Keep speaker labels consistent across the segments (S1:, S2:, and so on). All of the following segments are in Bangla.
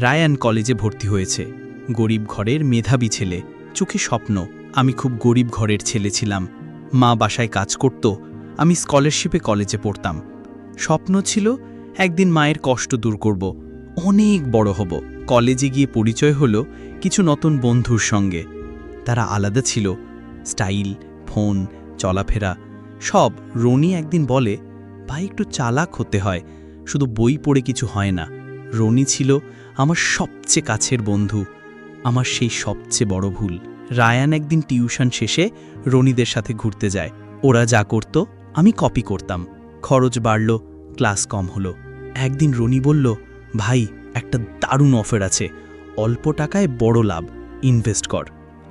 S1: রায়ান কলেজে ভর্তি হয়েছে। গরিব ঘরের মেধাবী ছেলে। চোখে স্বপ্ন, আমি খুব গরিব ঘরের ছেলে ছিলাম। মা বাসায় কাজ করত, আমি স্কলারশিপে কলেজে পড়তাম। স্বপ্ন ছিল, একদিন মায়ের কষ্ট দূর করব, অনেক বড় হব। কলেজে গিয়ে পরিচয় হলো কিছু নতুন বন্ধুর সঙ্গে। তারা আলাদা ছিল। স্টাইল, ফোন, চলাফেরা, সব। রনি একদিন বলে, ভাই, একটু চালাক হতে হয়। শুধু বই পড়ে কিছু হয় না। রনি ছিল আমার সবচেয়ে কাছের বন্ধু, আমার সেই সবচেয়ে বড় ভুল। রায়ান একদিন টিউশন শেষে রনিদের সাথে ঘুরতে যায়। ওরা যা করত, আমি কপি করতাম। খরচ বাড়ল ক্লাস কম হলো। একদিন রনি বলল, ভাই, একটা দারুণ অফার আছে। অল্প টাকায় বড় লাভ ইনভেস্ট কর।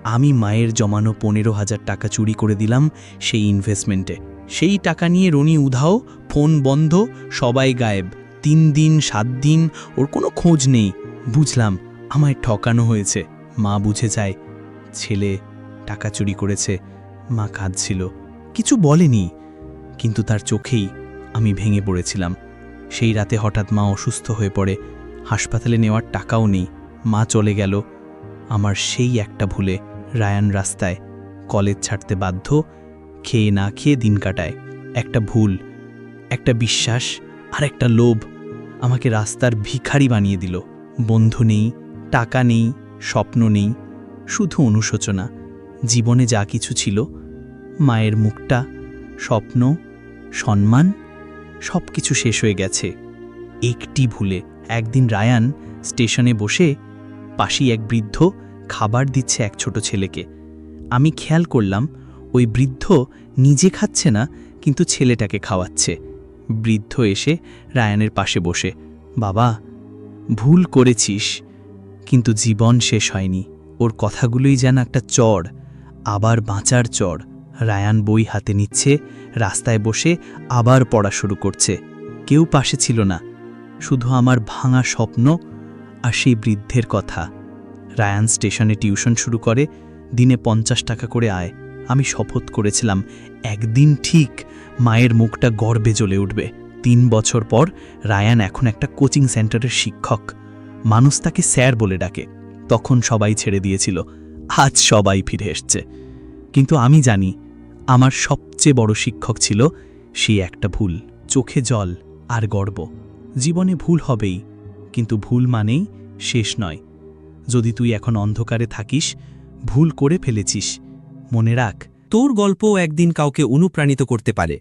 S1: আমি মায়ের জমানো পনেরো হাজার টাকা চুরি করে দিলাম সেই ইনভেস্টমেন্টে সেই টাকা নিয়ে রনি উধাও ফোন বন্ধ, সবাই গায়েব। তিন দিন, সাত দিন, ওর কোনো খোঁজ নেই। বুঝলাম, আমায় ঠকানো হয়েছে। মা বুঝে যায়, ছেলে টাকা চুরি করেছে, মা কাঁদছিল। কিছু বলেনি, কিন্তু তার চোখেই আমি ভেঙে পড়েছিলাম। সেই রাতে হঠাৎ মা অসুস্থ হয়ে পড়ে। হাসপাতালে নেওয়ার টাকাও নেই। মা চলে গেল। আমার সেই একটা ভুলে রায়ান রাস্তায় কলেজ ছাড়তে বাধ্য, খেয়ে না খেয়ে দিন কাটায়। একটা ভুল, একটা বিশ্বাস আর একটা লোভ আমাকে রাস্তার ভিখারি বানিয়ে দিল। বন্ধু নেই, টাকা নেই, স্বপ্ন নেই, শুধু অনুশোচনা। জীবনে যা কিছু ছিল, মায়ের মুখটা, স্বপ্ন, সম্মান সব কিছু শেষ হয়ে গেছে। একটি ভুলে একদিন রায়ান স্টেশনে বসে পাশেই এক বৃদ্ধ খাবার দিচ্ছে এক ছোট ছেলেকে। আমি খেয়াল করলাম, ওই বৃদ্ধ নিজে খাচ্ছে না, কিন্তু ছেলেটাকে খাওয়াচ্ছে। বৃদ্ধ এসে রায়ানের পাশে বসে, বাবা, ভুল করেছিস, কিন্তু জীবন শেষ হয়নি। ওর কথাগুলোই যেন একটা চড়, আবার বাঁচার চড়। রায়ান বই হাতে নিচ্ছে, রাস্তায় বসে আবার পড়া শুরু করছে। কেউ পাশে ছিল না, শুধু আমার ভাঙা স্বপ্ন আর সেই বৃদ্ধের কথা। রায়ান স্টেশনে টিউশন শুরু করে, দিনে পঞ্চাশ টাকা করে আয়। আমি শপথ করেছিলাম, একদিন ঠিক মায়ের মুখটা গর্বে জ্বলে উঠবে। তিন বছর পর রায়ান এখন একটা কোচিং সেন্টারের শিক্ষক। মানুষ তাকে স্যার বলে ডাকে। তখন সবাই ছেড়ে দিয়েছিল। আজ সবাই ফিরে এসছে। কিন্তু আমি জানি, আমার সবচেয়ে বড় শিক্ষক ছিল সেই একটা ভুল, চোখে জল আর গর্ব। জীবনে ভুল হবেই, কিন্তু ভুল মানেই শেষ নয়। যদি তুই এখন অন্ধকারে থাকিস, ভুল করে ফেলেছিস মনে রাখ।
S2: তোর গল্প একদিন কাউকে অনুপ্রাণিত করতে পারে।